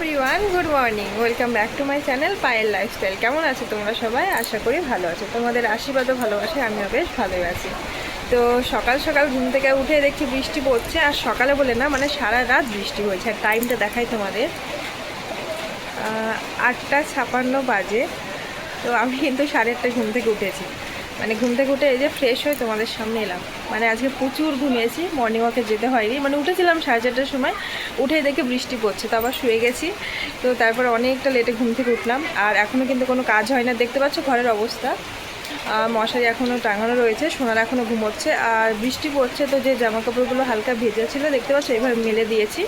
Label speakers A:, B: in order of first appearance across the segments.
A: Everyone good morning welcome back to my channel Payel lifestyle কেমন আছো তোমরা সবাই? আশা করি ভালো আছো। তোমাদের আশীর্বাদও ভালোবাসে আমিও বেশ ভালোই আছি। তো সকাল সকাল ঘুম থেকে উঠে দেখছি বৃষ্টি পড়ছে, আর সকালে বলে না মানে সারা রাত বৃষ্টি হয়েছে। আর টাইমটা দেখাই তোমাদের। আটটা ছাপান্ন বাজে। তো আমি কিন্তু সাড়ে আটটায় ঘুম থেকে উঠেছি। মানে ঘুম থেকে উঠে এই যে ফ্রেশ হয়ে তোমাদের সামনে এলাম। মানে আজকে প্রচুর ঘুমিয়েছি মর্নিং ওয়াকে যেতে হয়নি। মানে উঠেছিলাম সাড়ে চারটার সময় উঠে দেখে বৃষ্টি পড়ছে, তো আবার শুয়ে গেছি। তো তারপর অনেকটা লেটে ঘুম থেকে উঠলাম। আর এখনও কিন্তু কোনো কাজ হয় না। দেখতে পাচ্ছ ঘরের অবস্থা। মশারি এখনও টাঙানো রয়েছে, সোনার এখনও ঘুমোচ্ছে। আর বৃষ্টি পড়ছে তো যে জামা কাপড়গুলো হালকা ভেজা ছিল, দেখতে পাচ্ছ? এবার মেলে দিয়েছি।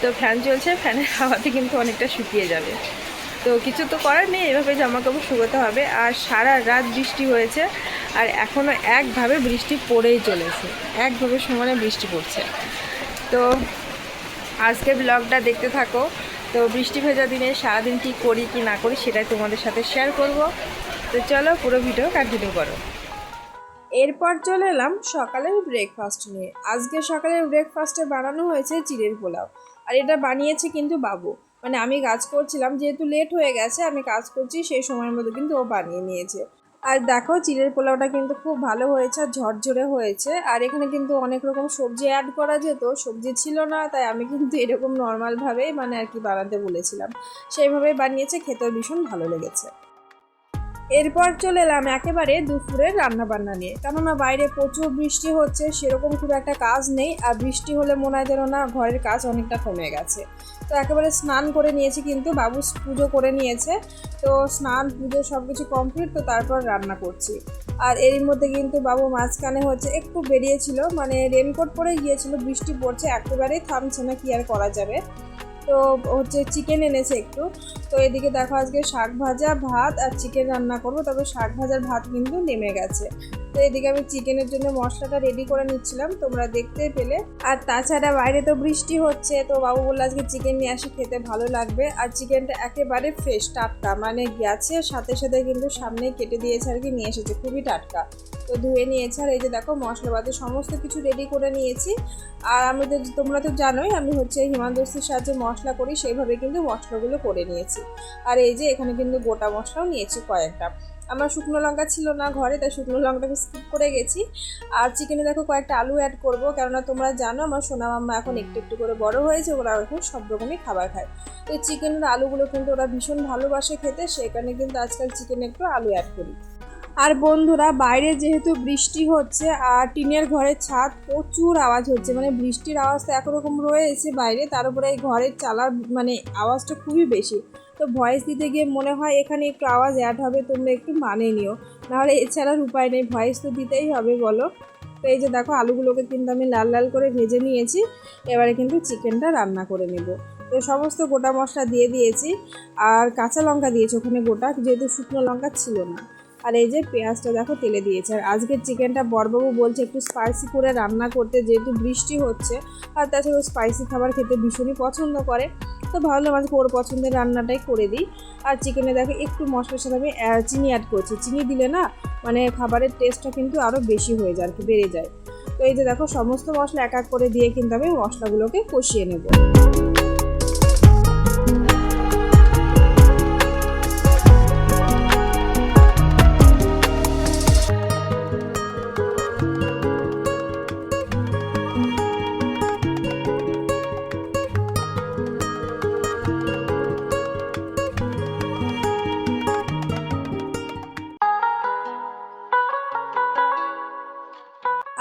A: তো ফ্যান চলছে ফ্যানের হাওয়াতে কিন্তু অনেকটা শুকিয়ে যাবে। তো কিছু তো করার নেই, এভাবে জামা কাপড় শুকোতে হবে। আর সারা রাত বৃষ্টি হয়েছে, আর এখনও একভাবে বৃষ্টি পড়েই চলেছে। একভাবে সমানে বৃষ্টি পড়ছে। তো আজকে ব্লগটা দেখতে থাকো। তো বৃষ্টি ভেজা দিনে সারাদিন কী করি, কি না করি, সেটাই তোমাদের সাথে শেয়ার করব। তো চলো পুরো ভিডিও কন্টিনিউ করো। এরপর চলে এলাম সকালের ব্রেকফাস্ট নিয়ে। আজকে সকালের ব্রেকফাস্টে বানানো হয়েছে চিড়ের পোলাও। আর এটা বানিয়েছে কিন্তু বাবু। মানে আমি কাজ করছিলাম, যেহেতু লেট হয়ে গেছে, আমি কাজ করছি সেই সময়ের মধ্যে কিন্তু ও বানিয়ে নিয়েছে। আর দেখো, চিলের পোলাওটা কিন্তু খুব ভালো হয়েছে আর ঝরঝরে হয়েছে। আর এখানে কিন্তু অনেক রকম সবজি অ্যাড করা যেত, সবজি ছিল না, তাই আমি কিন্তু এরকম নর্মালভাবেই মানে আর কি বানাতে বলেছিলাম। সেইভাবে বানিয়েছে, খেতেও ভীষণ ভালো লেগেছে। এরপর চলে এলাম একেবারে দুপুরের রান্না বান্না নিয়ে। কেননা বাইরে প্রচুর বৃষ্টি হচ্ছে, সেরকম খুব একটা কাজ নেই, আর বৃষ্টি হলে মনে হয় যেন না ঘরের কাজ অনেকটা কমে গেছে। তো একেবারে স্নান করে নিয়েছি কিন্তু বাবু পুজো করে নিয়েছে। তো স্নান, পুজো সব কিছু কমপ্লিট, তো তারপর রান্না করছি। আর এরই মধ্যে কিন্তু বাবু মাঝখানে হচ্ছে একটু বেরিয়েছিল মানে রেনকোট পরে গিয়েছিল, বৃষ্টি পড়ছে, একেবারেই থামছে না, কি আর করা যাবে? তো হচ্ছে চিকেন এনেছে একটু। তো এদিকে দেখো আজকে শাক ভাজা, ভাত আর চিকেন রান্না করব। তবে শাক ভাজার ভাত কিন্তু নেমে গেছে। তো এদিকে আমি চিকেনের জন্য মশলাটা রেডি করে নিচ্ছিলাম, তোমরা দেখতে পেলে। আর তাছাড়া বাইরে তো বৃষ্টি হচ্ছে, তো বাবু বলল আজকে চিকেন নিয়ে আসি, খেতে ভালো লাগবে। আর চিকেনটা একেবারে ফ্রেশ টাটকা মানে গেছে, সাথে সাথে কিন্তু সামনে কেটে দিয়েছে আর কি, নিয়ে এসেছে, খুবই টাটকা। তো ধুয়ে নিয়েছে, আর এই যে দেখো, মশলাপাতি সমস্ত কিছু রেডি করে নিয়েছি। আর আমি তো, তোমরা তো জানোই, আমি হচ্ছে হিমান্দস্তির সাহায্যে মশলা করি, সেইভাবে কিন্তু মশলাগুলো করে নিয়েছি। আর এই যে এখানে কিন্তু গোটা মশলাও নিয়েছি কয়েকটা। আমার শুকনো লঙ্কা ছিল না ঘরে, তাই শুকনো লঙ্কাটাকে স্কিপ করে গেছি। আর চিকেনে দেখো কয়েকটা আলু অ্যাড করব, কেননা তোমরা জানো আমার সোনা মাম্মা এখন একটু একটু করে বড় হয়েছে, ওরা এখন সব রকমই খাবার খায়। তো চিকেনের আলুগুলো কিন্তু ওরা ভীষণ ভালোবাসে খেতে সেখানে কিন্তু আজকাল চিকেনে একটু আলু অ্যাড করি। আর বন্ধুরা, বাইরে যেহেতু বৃষ্টি হচ্ছে, আর টিনের ঘরের ছাদ প্রচুর আওয়াজ হচ্ছে মানে বৃষ্টির আওয়াজটা একরকম রয়েছে বাইরে, তার উপরে এই ঘরের চালার মানে আওয়াজটা খুবই বেশি। তো ভয়েস দিতে গিয়ে মনে হয় এখানে একটু আওয়াজ অ্যাড হবে, তোমরা একটু মানে নিও। নাহলে এছাড়ার উপায় নেই ভয়েস তো দিতেই হবে, বলো। তো এই যে দেখো, আলুগুলোকে কিন্তু আমি লাল লাল করে ভেজে নিয়েছি, এবারে কিন্তু চিকেনটা রান্না করে নেব। তো সমস্ত গোটা মশলা দিয়ে দিয়েছি, আর কাঁচা লঙ্কা দিয়েছি ওখানে গোটা, যেহেতু শুকনো লঙ্কা ছিল না। আর এই যে পেঁয়াজটা দেখো তেলে দিয়েছে, আর আজকের চিকেনটা বরবাবু বলছে একটু স্পাইসি করে রান্না করতে, যেহেতু বৃষ্টি হচ্ছে, আর তাছাড়া স্পাইসি খাবার খেতে ভীষণই পছন্দ করে। তো ভালো লাগে আজকে ওর পছন্দের রান্নাটাই করে দিই। আর চিকেনে দেখো, একটু মশলার সাথে আমি চিনি অ্যাড করছি। চিনি দিলে না মানে খাবারের টেস্টটা কিন্তু আরও বেশি হয়ে যায়, আর কি বেড়ে যায়। তো এই যে দেখো, সমস্ত মশলা এক এক করে দিয়ে কিন্তু আমি মশলাগুলোকে কষিয়ে নেব।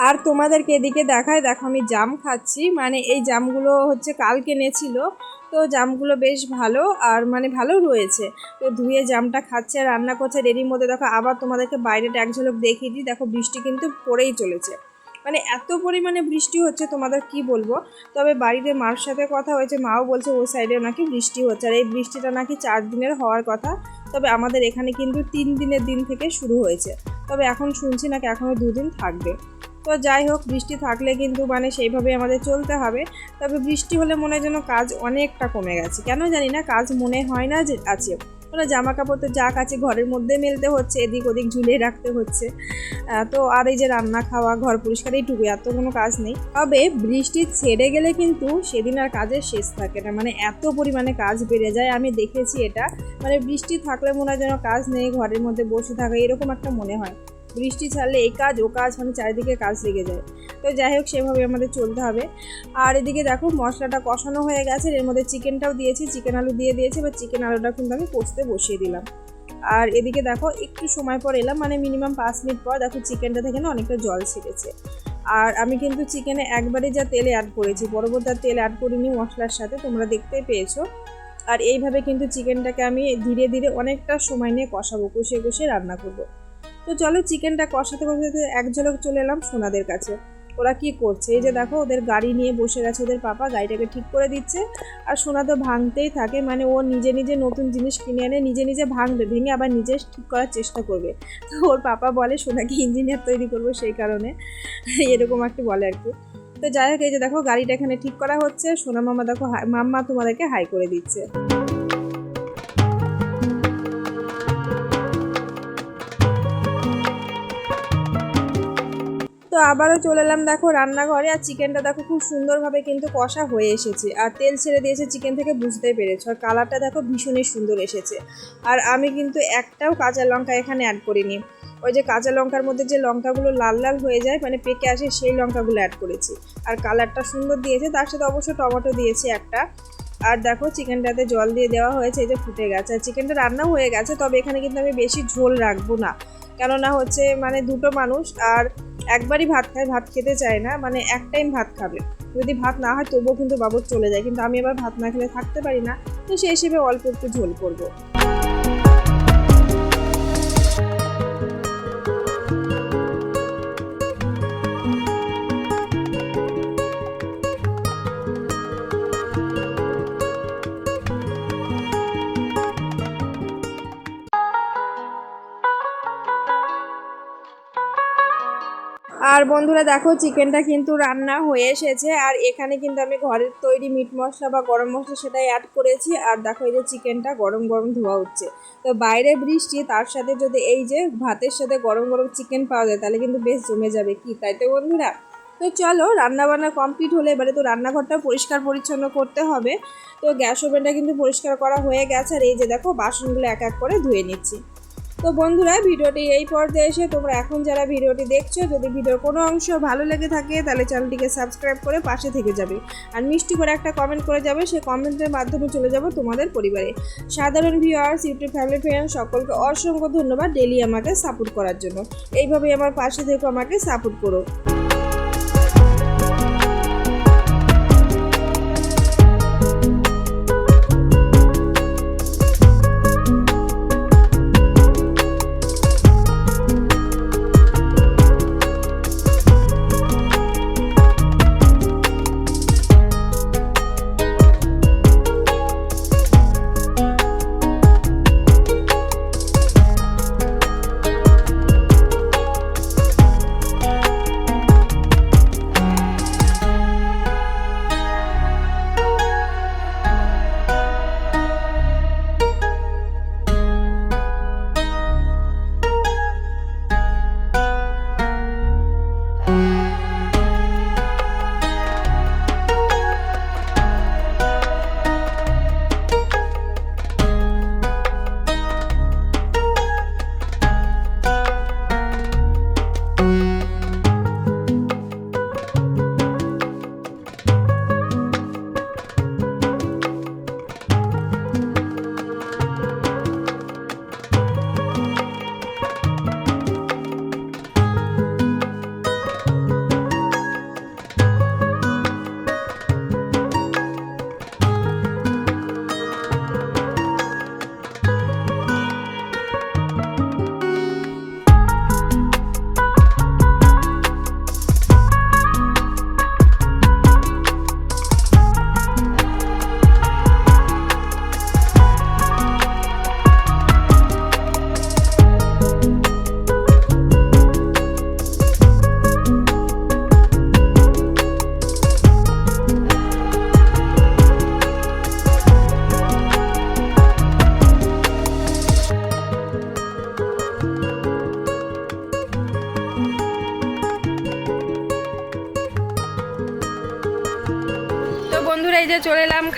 A: আর তোমাদেরকে এদিকে দেখায়, দেখো আমি জাম খাচ্ছি। মানে এই জামগুলো হচ্ছে কাল কিনেছিল তো জামগুলো বেশ ভালো আর মানে ভালো রয়েছে। তো ধুয়ে জামটা খাচ্ছে আর রান্না করছে। রেডির মধ্যে দেখো আবার তোমাদেরকে বাইরেটা এক ঝলক দেখিয়ে দিই। দেখো বৃষ্টি কিন্তু পড়েই চলেছে। মানে এত পরিমাণে বৃষ্টি হচ্ছে, তোমাদের কি বলব? তবে বাড়িতে মার সাথে কথা হয়েছে, মাও বলছে ওই সাইডে নাকি বৃষ্টি হচ্ছে। আর এই বৃষ্টিটা নাকি চার দিনের হওয়ার কথা। তবে আমাদের এখানে কিন্তু তিন দিনের দিন থেকে শুরু হয়েছে। তবে এখন শুনছি নাকি এখনও দুদিন থাকবে। তো যাই হোক, বৃষ্টি থাকলে কিন্তু মানে সেইভাবে আমাদের চলতে হবে। তবে বৃষ্টি হলে মনে যেন কাজ অনেকটা কমে গেছে। কেন জানি না, কাজ মনে হয় না যে আছে। মানে জামা কাপড় তো যা কাছে ঘরের মধ্যে মেলতে হচ্ছে, এদিক ওদিক ঝুলিয়ে রাখতে হচ্ছে। তো আর এই যে রান্না খাওয়া, ঘর পরিষ্কার এইটুকু এত কোনো কাজ নেই। তবে বৃষ্টি ছেড়ে গেলে কিন্তু সেদিন আর কাজের শেষ থাকে না। মানে এত পরিমাণে কাজ বেড়ে যায়, আমি দেখেছি এটা। মানে বৃষ্টি থাকলে মনে হয় যেন কাজ নেই, ঘরের মধ্যে বসে থাকা, এরকম একটা মনে হয়। বৃষ্টি ছাড়লে এই কাজ, ও কাজ মানে চারিদিকে কাজ লেগে যায়। তো যাই হোক, সেভাবে আমাদের চলতে হবে। আর এদিকে দেখো, মশলাটা কষানো হয়ে গেছে, এর মধ্যে চিকেনটাও দিয়েছি, চিকেন আলু দিয়ে দিয়েছি বা চিকেন আলুটা কিন্তু আমি কষতে বসিয়ে দিলাম। আর এদিকে দেখো, একটু সময় পর এলাম মানে মিনিমাম পাঁচ মিনিট পর দেখো চিকেনটা থেকে না অনেকটা জল ছেড়েছে আর আমি কিন্তু চিকেনে একবারে যা তেলে অ্যাড করেছি আর তেল অ্যাড করিনি মশলার সাথে, তোমরা দেখতে পেয়েছ। আর এইভাবে কিন্তু চিকেনটাকে আমি ধীরে ধীরে অনেকটা সময় নিয়ে কষাবো, কষিয়ে কষিয়ে রান্না করব। তো চলো চিকেনটা কষাতে কষাতে এক ঝলক চলে এলাম সোনাদের কাছে। ওরা কি করছে? এই যে দেখো, ওদের গাড়ি নিয়ে বসে গেছে, ওদের পাপা গাড়িটাকে ঠিক করে দিচ্ছে। আর সোনা তো ভাঙতেই থাকে মানে ও নিজে নিজে নতুন জিনিস কিনে এনে নিজে নিজে ভাঙবে, ভেঙে আবার নিজে ঠিক করার চেষ্টা করবে। তো ওর পাপা বলে, সোনাকে ইঞ্জিনিয়ার তৈরি করব সেই কারণে। এরকম একটু বলে আর কি। তো যাই হোক, এই যে দেখো, গাড়িটা এখানে ঠিক করা হচ্ছে। সোনা মামা দেখো মাম্মা তোমাদেরকে হাই করে দিচ্ছে। তো আবারও চলে এলাম দেখো রান্নাঘরে, আর চিকেনটা দেখো খুব সুন্দরভাবে কিন্তু কষা হয়ে এসেছে। আর তেল ছেড়ে দিয়েছে চিকেন থেকে, বুঝতেই পেরেছ। আর কালারটা দেখো ভীষণই সুন্দর এসেছে। আর আমি কিন্তু একটাও কাঁচা লঙ্কা এখানে অ্যাড করিনি। ওই যে কাঁচা লঙ্কার মধ্যে যে লঙ্কাগুলো লাল লাল হয়ে যায় মানে পেকে আসে, সেই লঙ্কাগুলো অ্যাড করেছি। আর কালারটা সুন্দর দিয়েছে, তার সাথে অবশ্য টমেটো দিয়েছি একটা। আর দেখো চিকেনটাতে জল দিয়ে দেওয়া হয়েছে, এই যে ফুটে গেছে। আর চিকেনটা রান্না হয়ে গেছে, তবে এখানে কিন্তু আমি বেশি ঝোল রাখব না। কেননা হচ্ছে মানে দুটো মানুষ আর একবারই ভাত খায়, ভাত খেতে চায় না মানে এক টাইম ভাত খাবে। যদি ভাত না হয় তবুও কিন্তু বাবর চলে যায়। কিন্তু আমি আবার ভাত না খেলে থাকতে পারি না, তো সেই হিসেবে অল্প একটু ঝোল করব। আর বন্ধুরা দেখো, চিকেনটা কিন্তু রান্না হয়ে এসেছে। আর এখানে কিন্তু আমি ঘরের তৈরি মিট মশলা বা গরম মশলা সেটাই অ্যাড করেছি। আর দেখো, এই যে চিকেনটা গরম গরম ধোয়া হচ্ছে। তো বাইরে বৃষ্টি, তার সাথে যদি এই যে ভাতের সাথে গরম গরম চিকেন পাওয়া যায়, তাহলে কিন্তু বেশ জমে যাবে। কি, তাই তো বন্ধুরা? তো চলো, রান্নাবান্না কমপ্লিট হলে এবারে তো রান্নাঘরটা পরিষ্কার পরিচ্ছন্ন করতে হবে। তো গ্যাস ওভেনটা কিন্তু পরিষ্কার করা হয়ে গেছে। আর এই যে দেখো, বাসনগুলো এক এক করে ধুয়ে নিচ্ছি। তো বন্ধুরা, ভিডিওটি এই পর্যায়ে এসে তোমরা এখন যারা ভিডিওটি দেখছ, যদি ভিডিওর কোনো অংশ ভালো লেগে থাকে, তাহলে চ্যানেলটিকে সাবস্ক্রাইব করে পাশে থেকে যাবে। আর মিষ্টি করে একটা কমেন্ট করে যাবে, সে কমেন্টের মাধ্যমে চলে যাব তোমাদের পরিবারে। সাধারণ ভিউয়ার্স ইউটিউব ফ্যামিলি ফ্রেন্ড সকলকে অসংখ্য ধন্যবাদ ডেলি আমাকে সাপোর্ট করার জন্য। এইভাবেই আমার পাশে থেকে, আমাকে সাপোর্ট করো।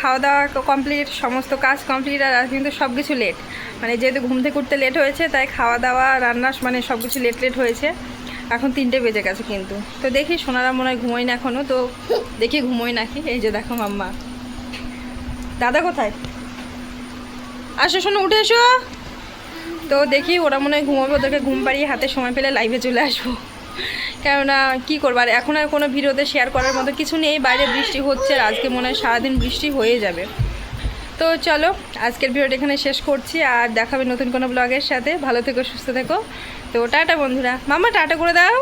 A: খাওয়া দাওয়া কমপ্লিট সমস্ত কাজ কমপ্লিট আর কিন্তু সব কিছু লেট মানে যেহেতু ঘুম থেকে উঠতে লেট হয়েছে, তাই খাওয়া দাওয়া রান্না মানে সব কিছু লেট লেট হয়েছে। এখন তিনটে বেজে গেছে কিন্তু। তো দেখি সোনারা মনে হয় ঘুমোই না এখনও তো দেখি ঘুমোই নাকি। এই যে দেখো মাম্মা। দাদা কোথায়? আসো শোনো উঠে এসো। তো দেখি ওরা মনে হয় ঘুমাবে, ওদেরকে ঘুম পাড়িয়ে হাতে সময় পেলে লাইভে চলে আসব। কেননা, কি করব? আর এখন আর কোনো ভিডিওতে শেয়ার করার মতো কিছু নেই। বাইরে বৃষ্টি হচ্ছে আর আজকে মনে হয় সারাদিন বৃষ্টি হয়ে যাবে। তো চলো, আজকের ভিডিওটা এখানে শেষ করছি। আর দেখাবে নতুন কোনো ব্লগের সাথে। ভালো থেকো, সুস্থ থেকো। তো টাটা, বন্ধুরা। মামা টাটা করে দাও।